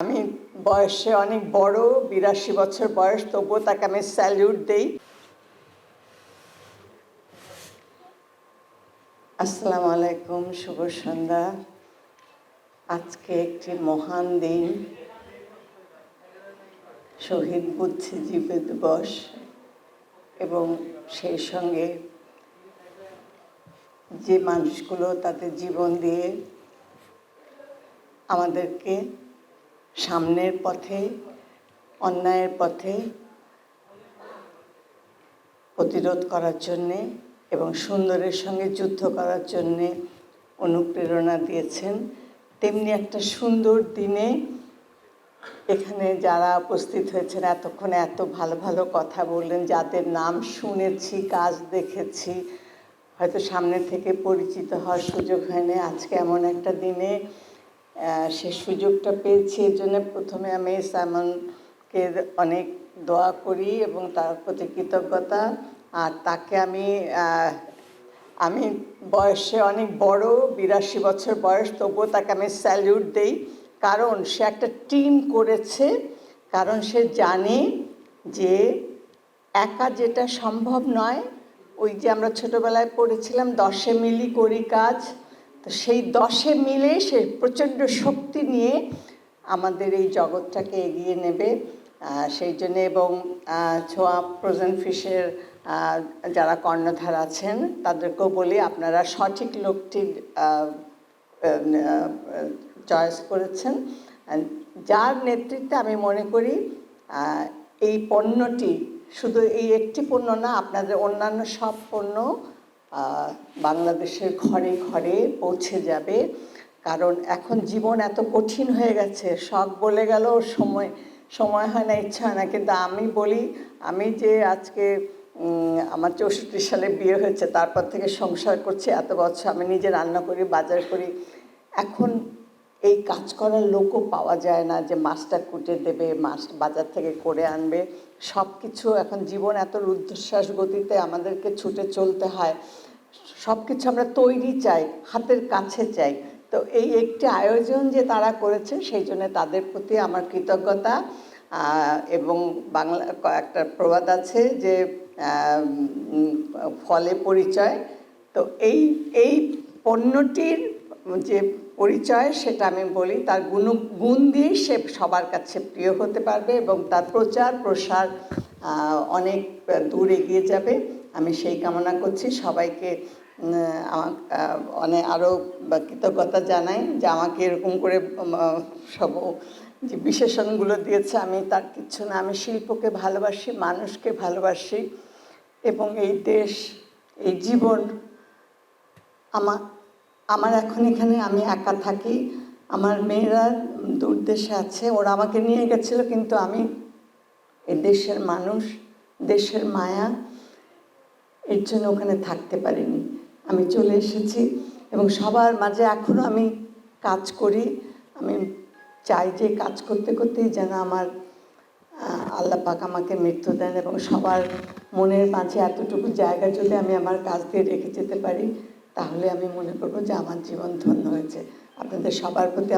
আমি বয়সে অনেক বড়, বিরাশি বছর বয়স, তবুও তাকে আমি স্যালিউট দেই। আসসালামু আলাইকুম, শুভ সন্ধ্যা। আজকে একটি মহান দিন। শহীদ বুদ্ধিজীবী দিবস। এবং সেই সঙ্গে যে মানুষগুলো তাদের জীবন দিয়ে আমাদেরকে সামনের পথে, অন্যায়ের পথে প্রতিরোধ করার জন্যে এবং সুন্দরের সঙ্গে যুদ্ধ করার জন্যে অনুপ্রেরণা দিয়েছেন। তেমনি একটা সুন্দর দিনে এখানে যারা উপস্থিত হয়েছেন, এতক্ষণ এত ভালো ভালো কথা বললেন, যাদের নাম শুনেছি, কাজ দেখেছি, হয়তো সামনে থেকে পরিচিত হওয়ার সুযোগ হয়নি। আজকে এমন একটা দিনে সে সুযোগটা পেয়েছি। এর জন্য প্রথমে আমি সাইমনকে অনেক দোয়া করি এবং তার প্রতি কৃতজ্ঞতা। আর তাকে আমি আমি বয়সে অনেক বড়, বিরাশি বছর বয়স, তবুও তাকে আমি স্যালিউট দেই। কারণ সে একটা টিম করেছে। কারণ সে জানে যে একা যেটা সম্ভব নয়, ওই যে আমরা ছোটবেলায় পড়েছিলাম, দশে মিলি করি কাজ। তো সেই দশে মিলে সে প্রচণ্ড শক্তি নিয়ে আমাদের এই জগৎটাকে এগিয়ে নেবে। সেই জন্য এবং ছোঁয়া প্রোজেন ফিশের যারা কর্ণধার আছেন, তাদেরকেও বলি আপনারা সঠিক লোকটির চয়েস করেছেন। যার নেতৃত্বে আমি মনে করি এই পণ্যটি শুধু এই একটি পণ্য না, আপনাদের অন্যান্য সব পণ্য বাংলাদেশের ঘরে ঘরে পৌঁছে যাবে। কারণ এখন জীবন এত কঠিন হয়ে গেছে। শখ বলে গেল, সময় সময় হয় না, ইচ্ছা হয় না। কিন্তু আমি বলি, আমি যে আজকে আমার চৌষট্টি সালে বিয়ে হয়েছে, তারপর থেকে সংসার করছি, এত বছর আমি নিজে রান্না করি, বাজার করি। এখন এই কাজ করার লোকও পাওয়া যায় না যে মাছটা কুটে দেবে মাছ বাজার থেকে করে আনবে। সব কিছু এখন জীবন এত রুদ্ধশ্বাস গতিতে আমাদেরকে ছুটে চলতে হয়। সব কিছু আমরা তৈরি চাই, হাতের কাছে চাই। তো এই একটি আয়োজন যে তারা করেছে, সেই জন্য তাদের প্রতি আমার কৃতজ্ঞতা। এবং বাংলা একটা প্রবাদ আছে যে ফলে পরিচয়। তো এই এই পণ্যটির যে পরিচয় সেটা আমি বলি, তার গুণ গুণ দিয়ে সে সবার কাছে প্রিয় হতে পারবে এবং তার প্রচার, প্রসার অনেক দূর এগিয়ে যাবে। আমি সেই কামনা করছি। সবাইকে অনেক আরও কৃতজ্ঞতা জানাই যে আমাকে এরকম করে সব যে বিশেষণগুলো দিয়েছে, আমি তার কিচ্ছু না। আমি শিল্পকে ভালোবাসি, মানুষকে ভালোবাসি এবং এই দেশ, এই জীবন আমার আমার এখন এখানে আমি একা থাকি। আমার মেয়েরা দূর দেশে আছে ওরা আমাকে নিয়ে গেছিল কিন্তু আমি এ দেশের মানুষ দেশের মায়া এর জন্য ওখানে থাকতে পারিনি। আমি চলে এসেছি এবং সবার মাঝে এখনও আমি কাজ করি। আমি চাই যে কাজ করতে করতেই যেন আমার আহ, আল্লাহ পাক আমাকে মৃত্যু দেন এবং সবার মনের মাঝে এতটুকু জায়গা যদি আমি আমার কাজ দিয়ে রেখে যেতে পারি। তাহলে আমি মনে করব যে আমার জীবন ধন্য হয়েছে। আপনাদের সবার প্রতি আমার